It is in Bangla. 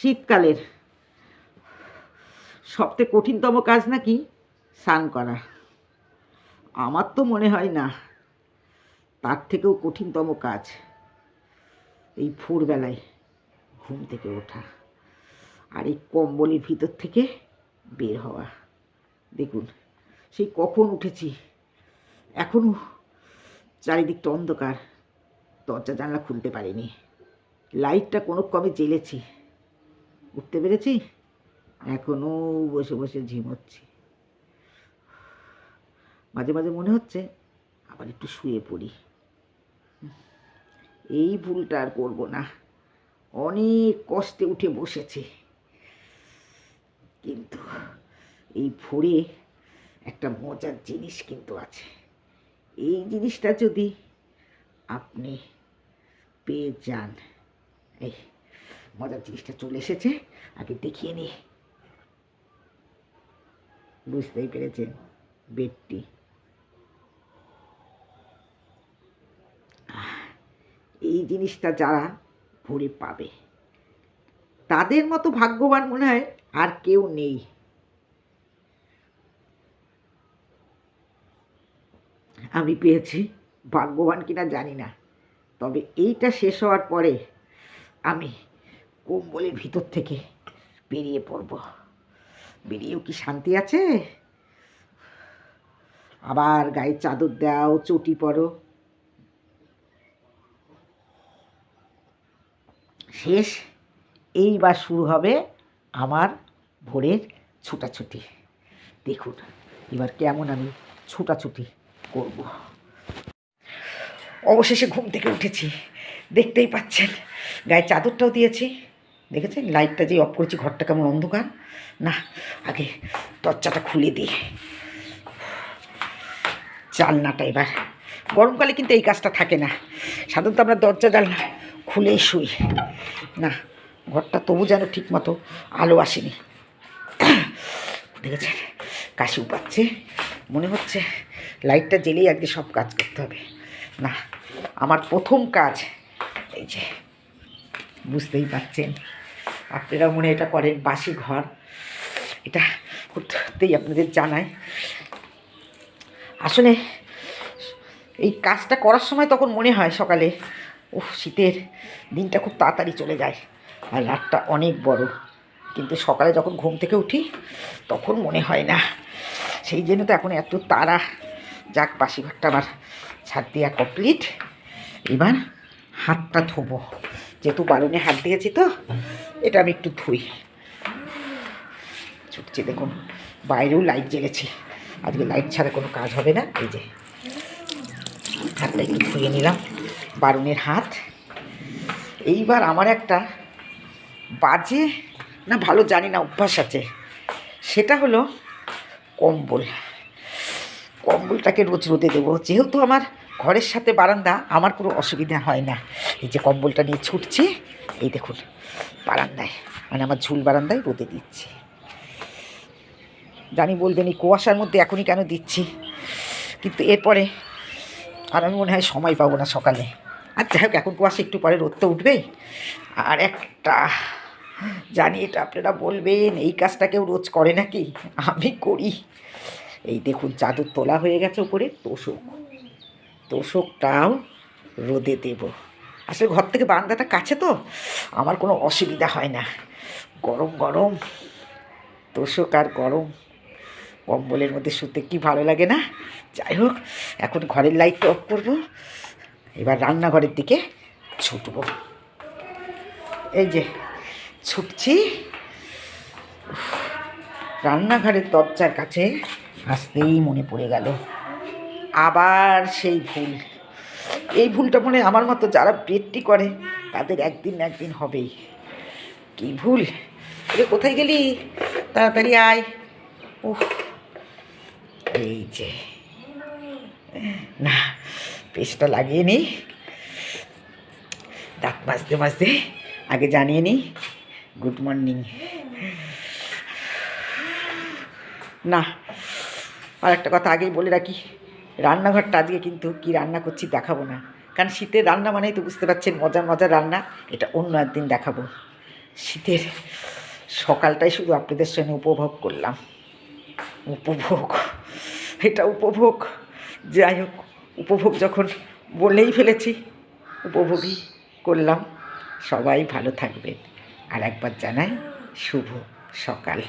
শীতকালের সবথেকে কঠিনতম কাজ নাকি স্নান করা। আমার তো মনে হয় না তার থেকেও কঠিনতম কাজ এই ভোরবেলায় ঘুম থেকে ওঠা আর এই কম্বলের ভিতর থেকে বের হওয়া। দেখুন, সেই কখন উঠেছি এখনও চারিদিকটা অন্ধকার, দরজা জানলা খুলতে পারিনি, লাইটটা কোনো কমে জ্বেলেছি। উঠতে পেরেছি? এখনও বসে বসে ঝিমোচ্ছি মাঝে মাঝে মনে হচ্ছে আবার একটু শুয়ে পড়ি। এই ভুলটা আর করব না। অনেক কষ্টে উঠে বসেছি। কিন্তু এই ভোরে একটা মজার জিনিস কিন্তু আছে। এই জিনিসটা যদি আপনি পেয়ে যান, এই মজার জিনিসটা চলে এসেছে। আগে দেখিয়ে নি। বুঝতেই পেরেছেন বেডটি। এই জিনিসটা যারা ভরে পাবে, তাদের মতো ভাগ্যবান মনে হয় আর কেউ নেই। আমি পেয়েছি, ভাগ্যবান কিনা জানি না। তবে এইটা শেষ হওয়ার পরে আমি কম্বলের ভিতর থেকে বেরিয়ে পড়ব। বেরিয়েও কি শান্তি আছে? আবার গায়ে চাদর দাও, চটি পরো। শেষ, এইবার শুরু হবে আমার ভোরের ছুটাছুটি। দেখুন, এবার কেমন আমি ছুটাছুটি করব। অবশেষে ঘুম থেকে উঠেছি। দেখতেই পাচ্ছেন, গায়ে চাদরটাও দিয়েছি। দেখেছেন? লাইটটা যে অফ করেছি, ঘরটা কেমন অন্ধকার? না, আগে দরজাটা খুলে দিই। জানলাটা এবার। গরমকালে কিন্তু এই কাজটা থাকে না। সাধারণত আমরা দরজা, জানলা খুলেই শুই। না, ঘরটা তবু যেন ঠিক মতো আলো আসেনি। দেখেছেন? কাশি পাচ্ছে মনে হচ্ছে লাইটটা জ্বেলেই আজকে সব কাজ করতে হবে। না, আমার প্রথম কাজ, এই যে, বুঝতেই পারছেন। আপনারা মনে এটা করেন বাসি ঘর। এটা করতেই আপনাদের জানাই। আসলে এই কাজটা করার সময় তখন মনে হয় সকালে, উফ, শীতের দিনটা খুব তাড়াতাড়ি চলে যায় আর রাতটা অনেক বড়। কিন্তু সকালে যখন ঘুম থেকে উঠি, তখন মনে হয় না। সেই জন্য তো এখন এত তাড়া। যাক, বাসি ঘরটা আমার ছাদ দেওয়া কমপ্লিট এবার হাতটা ধোবো। যেহেতু বারুনে হাত দিয়েছি তো এটা আমি একটু ধুই। ছুটছি, দেখুন, বাইরেও লাইট জ্বেলেছি। আজকে লাইট ছাড়া কোনো কাজ হবে না। এই যে, হাতটা একটু ধুয়ে নিলাম। বারুনের হাত। এইবার আমার একটা বাজে না ভালো জানি না অভ্যাস আছে। সেটা হলো কম্বল। কম্বলটাকে রোজ রোদে দেবো। যেহেতু আমার ঘরের সাথে বারান্দা, আমার কোনো অসুবিধা হয় না। এই যে কম্বলটা নিয়ে ছুটছি, এই দেখুন, বারান্দায় মানে আমার ঝুল বারান্দায় রোদে দিচ্ছি। জানি বলবেন, এই কুয়াশার মধ্যে এখনই কেন দিচ্ছি? কিন্তু এরপরে আর আমি মনে হয় সময় পাবো না সকালে। আর যাই হোক, এখন কুয়াশা একটু পরে রোদ তো উঠবেই। আর একটা, জানি এটা আপনারা বলবেন, এই কাজটা কেউ রোজ করে নাকি? আমি করি। এই দেখুন চাদর তোলা হয়ে গেছে উপরে। তোষক। তোষকটাও রোদে দেব। আসলে ঘর থেকে বারান্দাটা কাছে তো? আমার কোনো অসুবিধা হয় না। গরম গরম। তোষক আর গরম। কম্বলের মধ্যে শুতে কি ভালো লাগে না? যাই হোক, এখন ঘরের লাইটটা অফ করব। এবার রান্নাঘরের দিকে ছুটব। এই যে, ছুটছি। রান্নাঘরের দরজার কাছে আসতেই মনে পড়ে গেল। আবার সেই ভুল। এই ভুলটা মনে আমার মতো যারা পেটটি করে, তাদের একদিন একদিন হবেই। কি ভুল? এ কোথায় গেলি? তাড়াতাড়ি আয়। উফ, এই যে। না পেস্টটা লাগিয়ে নিই দাঁত মাজতে মাজতে আগে জানিয়ে নিই গুড মর্নিং। না আর একটা কথা আগেই বলে রাখি, রান্নাঘরটা আজকে কিন্তু কি রান্না করছি দেখাবো না। কারণ শীতের রান্না মানেই তো বুঝতে পারছেন মজার মজার রান্না, এটা অন্য একদিন দেখাবো। শীতের সকালটাই শুধু আপনাদের সঙ্গে উপভোগ করলাম। উপভোগ, এটা উপভোগ। যাই হোক, উপভোগ যখন বলেই ফেলেছি, উপভোগই করলাম। সবাই ভালো থাকবেন। আর একবার জানাই, শুভ সকাল।